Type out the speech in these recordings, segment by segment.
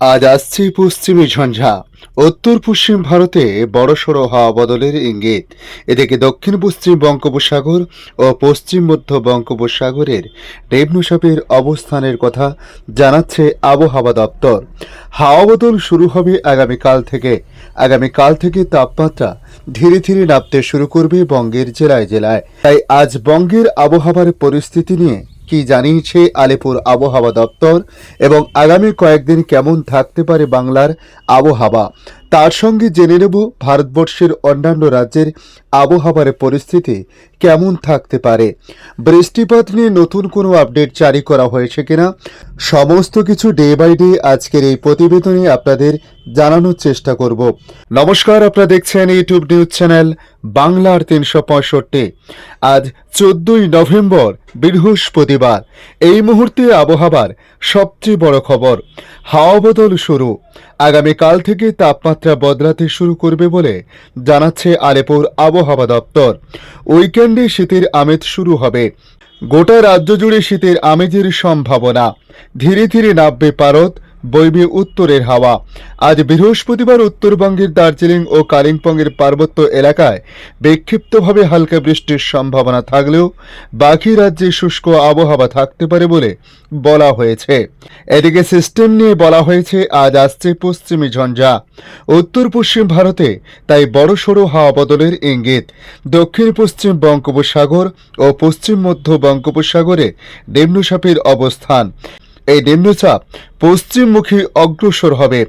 আজ আসছে পশ্চিমী ঝঞ্ঝা। উত্তর পশ্চিম ভারতে বড়সড় হাওয়া বদলের ইঙ্গিত। এদিকে দক্ষিণ পশ্চিম বঙ্গোপসাগর ও পশ্চিম মধ্য বঙ্গোপসাগরের নিম্নচাপের অবস্থানের কথা জানাচ্ছে আবহাওয়া দপ্তর। হাওয়া বদল শুরু হবে আগামীকাল থেকে। আগামীকাল থেকে তাপমাত্রা ধীরে ধীরে নামতে শুরু করবে বঙ্গের জেলায় জেলায়। তাই আজ বঙ্গের আবহাওয়ার পরিস্থিতি নিয়ে কি জানিয়েছে আলিপুর আবহাওয়া দপ্তর এবং আগামী কয়েকদিন কেমন থাকতে পারে বাংলার আবহাওয়া? তার সঙ্গে জেনে নেব ভারতবর্ষের অন্যান্য রাজ্যের আবহাওয়ার পরিস্থিতি কেমন থাকতে পারে। বৃষ্টিপাত নিয়ে নতুন কোনো আপডেট জারি করা হয়েছে কিনা? সমস্ত কিছু ডে বাই ডে আজকের এই প্রতিবেদনে আপনাদের জানানোর চেষ্টা করব। নমস্কার, আপনারা দেখছেন ইউটিউব নিউজ চ্যানেল বাংলার তিনশো পঁয়ষট্টি। আজ চোদ্দই নভেম্বর, বৃহস্পতিবার। এই মুহূর্তে আবহাওয়ার সবচেয়ে বড় খবর, হাওয়া বদল শুরু। আগামীকাল থেকে তাপমাত্রা বদলাতে শুরু করবে বলে জানাচ্ছে আলেপুর আবহাওয়া দপ্তর। উইকেন্ডে শীতের আমেজ শুরু হবে। গোটা রাজ্য জুড়ে শীতের আমেজের সম্ভাবনা। ধীরে ধীরে নামবে পারদ। বইবে উত্তরের হাওয়া। আজ বৃহস্পতিবার উত্তরবঙ্গের দার্জিলিং ও কালিম্পংয়ের পার্বত্য এলাকায় বিক্ষিপ্তভাবে হালকা বৃষ্টির সম্ভাবনা থাকলেও বাকি রাজ্যে শুষ্ক আবহাওয়া থাকতে পারে বলে বলা হয়েছে। এদিকে সিস্টেম নিয়ে বলা হয়েছে, আজ আসছে পশ্চিমী ঝঞ্ঝা। উত্তর পশ্চিম ভারতে তাই বড়সড় হাওয়া বদলের ইঙ্গিত। দক্ষিণ পশ্চিম বঙ্গোপসাগর ও পশ্চিম মধ্য বঙ্গোপসাগরে নিম্নচাপের অবস্থান। এই নিম্নচাপ পশ্চিমমুখী অগ্রসর হবে।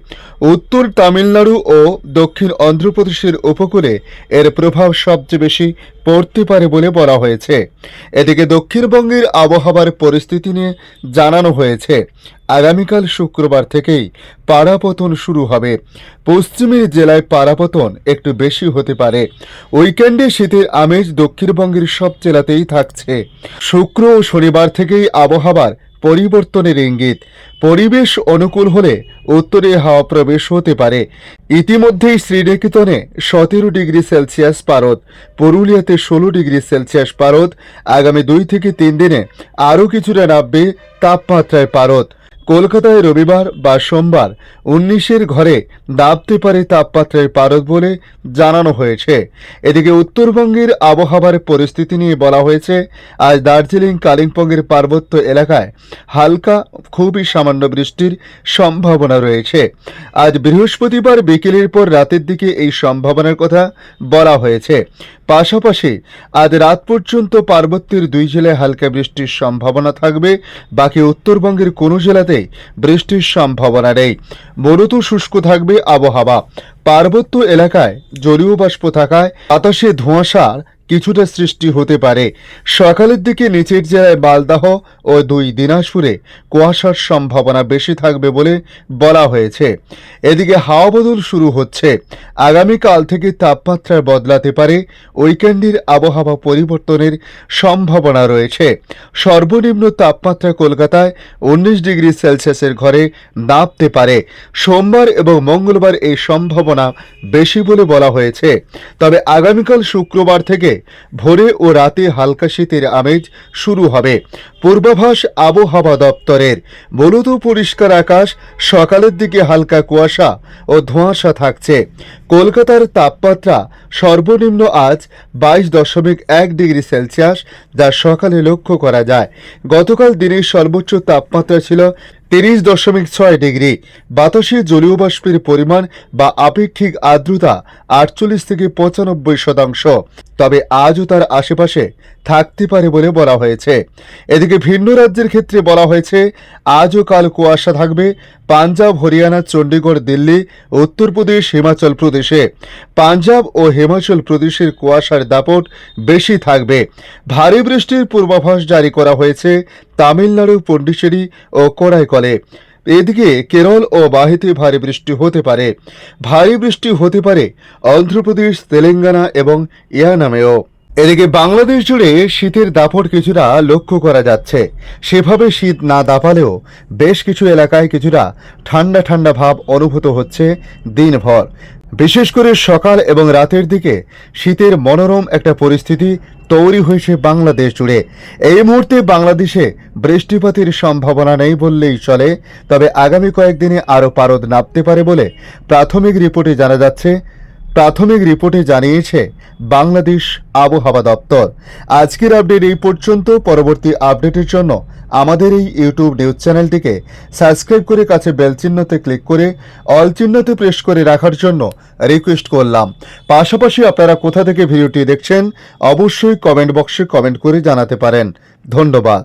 উত্তর তামিলনাড়ু ও দক্ষিণ অন্ধ্রপ্রদেশের উপকূলে এর প্রভাব সবচেয়ে বেশি পড়তে পারে বলে বলা হয়েছে। এদিকে দক্ষিণবঙ্গের আবহাওয়ার পরিস্থিতি নিয়ে জানানো হয়েছে। আগামীকাল শুক্রবার থেকেই পাড়াপতন শুরু হবে। পশ্চিমের জেলায় পাড়াপতন একটু বেশি হতে পারে। উইকেন্ডে শীতের আমেজ দক্ষিণবঙ্গের সব জেলাতেই থাকছে। শুক্র ও শনিবার থেকেই আবহাওয়ার পরিবর্তনের ইঙ্গিত। পরিবেশ অনুকূল হলে উত্তরে হাওয়া প্রবেশ হতে পারে। ইতিমধ্যেই শ্রীনিকেতনে সতেরো ডিগ্রি সেলসিয়াস পারদ, পুরুলিয়াতে ষোলো ডিগ্রি সেলসিয়াস পারদ, আগামী দুই থেকে তিন দিনে আরও কিছুটা নামবে তাপমাত্রায় পারদ। কলকাতায় রবিবার বা সোমবার উনিশের ঘরে নামতে পারে তাপমাত্রায় পারদ বলে জানানো হয়েছে। এদিকে উত্তরবঙ্গের আবহাওয়ার পরিস্থিতি নিয়ে বলা হয়েছে, আজ দার্জিলিং, কালিম্পংয়ের পার্বত্য এলাকায় হালকা, খুবই সামান্য বৃষ্টির সম্ভাবনা রয়েছে। আজ বৃহস্পতিবার বিকেলের পর রাতের দিকে এই সম্ভাবনার কথা বলা হয়েছে। পাশাপাশি আজ রাত পর্যন্ত পার্বত্যের দুই জেলায় হালকা বৃষ্টির সম্ভাবনা থাকবে। বাকি উত্তরবঙ্গের কোনো জেলাতেই বৃষ্টির সম্ভাবনা নেই। মূলত শুষ্ক থাকবে আবহাওয়া। পার্বত্য এলাকায় জলীয় বাষ্প থাকায় বাতাসে ধোঁয়াশার কিছুটা সৃষ্টি হতে পারে। সকালের দিকে নিচের জেলায় মালদাহ ও দুই দিনাজপুরে কুয়াশার সম্ভাবনা বেশি থাকবে বলে বলা হয়েছে। এদিকে হাওয়া বদল শুরু হচ্ছে। আগামীকাল থেকে তাপমাত্রা বদলাতে পারে। উইকেন্ডের আবহাওয়া পরিবর্তনের সম্ভাবনা রয়েছে। সর্বনিম্ন তাপমাত্রা কলকাতায় উনিশ ডিগ্রি সেলসিয়াসের ঘরে নামতে পারে। সোমবার এবং মঙ্গলবার এই সম্ভাবনা বেশি বলে বলা হয়েছে। তবে আগামীকাল শুক্রবার থেকে ভোরে ও রাতে হালকা শীতের আমেজ শুরু হবে। পূর্বাভাস আবহাওয়া দপ্তরের। মূলত পরিষ্কার আকাশ, সকালের দিকে হালকা কুয়াশা ও ধোঁয়াশা থাকছে। কলকাতার তাপমাত্রা সর্বনিম্ন আজ বাইশ দশমিক এক ডিগ্রি সেলসিয়াস, যা সকালে লক্ষ্য করা যায়। গতকাল দিনের সর্বোচ্চ তাপমাত্রা ছিল তিরিশ দশমিক ছয় ডিগ্রি। বাতাসে জলীয় বাষ্পের পরিমাণ বা আপেক্ষিক আর্দ্রতা আটচল্লিশ থেকে পঁচানব্বই শতাংশ। তবে আজও তার আশেপাশে থাকতে পারে বলে বলা হয়েছে। এদিকে ভিন্ন রাজ্যের ক্ষেত্রে বলা হয়েছে, আজও কাল কুয়াশা থাকবে পাঞ্জাব, হরিয়ানা চণ্ডীগড় দিল্লি, উত্তরপ্রদেশ, হিমাচল প্রদেশে। পাঞ্জাব ও হিমাচল প্রদেশের কুয়াশার দাপট বেশি থাকবে। ভারী বৃষ্টির পূর্বাভাস জারি করা হয়েছে তামিলনাড়ু, পন্ডিচেরি ও কোড়াইকলে। এদিকে কেরল ও বাহিতে ভারী বৃষ্টি হতে পারে। ভারী বৃষ্টি হতে পারে অন্ধ্রপ্রদেশ, তেলেঙ্গানা এবং ইয়ানামেও। এদিকে বাংলাদেশ জুড়ে শীতের দাপট কিছুটা লক্ষ্য করা যাচ্ছে। সেভাবে শীত না দাপালেও বেশ কিছু এলাকায় কিছুটা ঠান্ডা ঠান্ডা ভাব অনুভূত হচ্ছে দিনভর। বিশেষ করে সকাল এবং রাতের দিকে শীতের মনোরম একটা পরিস্থিতি তৈরি হয়েছে বাংলাদেশ জুড়ে। এই মুহূর্তে বাংলাদেশে বৃষ্টিপাতের সম্ভাবনা নেই বললেই চলে, তবে আগামী কয়েকদিনে আরও পারদ নামতে পারে বলে প্রাথমিক রিপোর্টে জানা যাচ্ছে। প্রাথমিক রিপোর্টে জানিয়েছে বাংলাদেশ আবহাওয়া দপ্তর। আজকের আপডেট এই পর্যন্ত। পরবর্তী আপডেটের জন্য আমাদের এই ইউটিউব নিউজ চ্যানেলটিকে সাবস্ক্রাইব করে কাছে বেল চিহ্নতে ক্লিক করে অল চিহ্নতে প্রেস করে রাখার জন্য রিকোয়েস্ট করলাম। পাশাপাশি আপনারা কোথা থেকে ভিডিওটি দেখছেন, অবশ্যই কমেন্ট বক্সে কমেন্ট করে জানাতে পারেন। ধন্যবাদ।